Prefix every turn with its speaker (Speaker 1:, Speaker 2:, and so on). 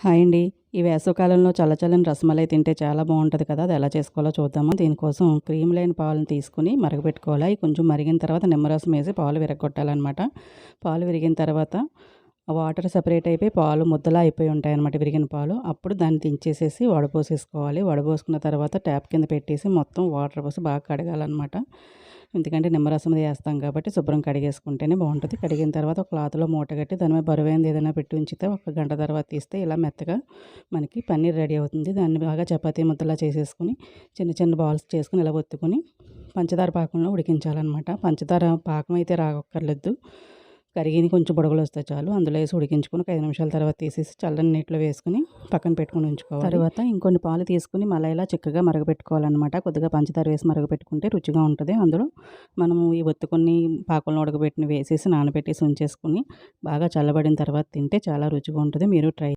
Speaker 1: Hi అండి. ఈ వేసవికాలంలో చల్లచల్లని రసమలై తింటే చాలా బాగుంటుంది కదా. అది ఎలా చేసుకోవాలో చూద్దాము. దీనికోసం క్రీమ్ లేని పాలను తీసుకుని మరగపెట్టుకోవాలి కొంచెం మరిగిన తర్వాత నిమ్మరసం వేసి పాలు విరగొట్టాలన్నమాట. పాలు విరిగిన తర్వాత వాటర్ సపరేట్ అయిపోయి పాలు ముద్దలా అయిపోయి ఉంటాయి అనమాట విరిగిన పాలు. అప్పుడు దాన్ని దించేసేసి వడపోసేసుకోవాలి. వడపోసుకున్న తర్వాత ట్యాప్ కింద పెట్టేసి మొత్తం వాటర్ పోసి బాగా కడగాలన్నమాట. ఎందుకంటే నిమ్మరసం వేస్తాం కాబట్టి శుభ్రం కడిగేసుకుంటేనే బాగుంటుంది. కడిగిన తర్వాత ఒక క్లాత్లో మూట కట్టి దాని మీద బరువైంది ఏదైనా పెట్టి ఉంచితే ఒక గంట తర్వాత తీస్తే ఇలా మెత్తగా మనకి పన్నీర్ రెడీ అవుతుంది. దాన్ని బాగా చపాతీ ముద్దలా చేసేసుకుని చిన్న చిన్న బాల్స్ చేసుకుని ఇలా ఒత్తుకుని పంచదార పాకంలో ఉడికించాలన్నమాట. పంచదార పాకం అయితే రాగక్కర్లేదు. కరిగింది కొంచెం బుడగలు వస్తే చాలు. అందులో వేసి ఉడికించుకొని ఒక ఐదు నిమిషాల తర్వాత తీసేసి చల్లని నీటిలో వేసుకుని పక్కన పెట్టుకుని ఉంచుకోవాలి. తర్వాత ఇంకొన్ని పాలు తీసుకుని మళ్ళీ ఇలా చిక్కగా మరగపెట్టుకోవాలన్నమాట. కొద్దిగా పంచదార వేసి మరగపెట్టుకుంటే రుచిగా ఉంటుంది. అందులో మనము ఈ ఒత్తుకొని పాకంలో ఉడకబెట్టిన వేసేసి నానబెట్టేసి ఉంచేసుకుని బాగా చల్లబడిన తర్వాత తింటే చాలా రుచిగా ఉంటుంది. మీరు ట్రై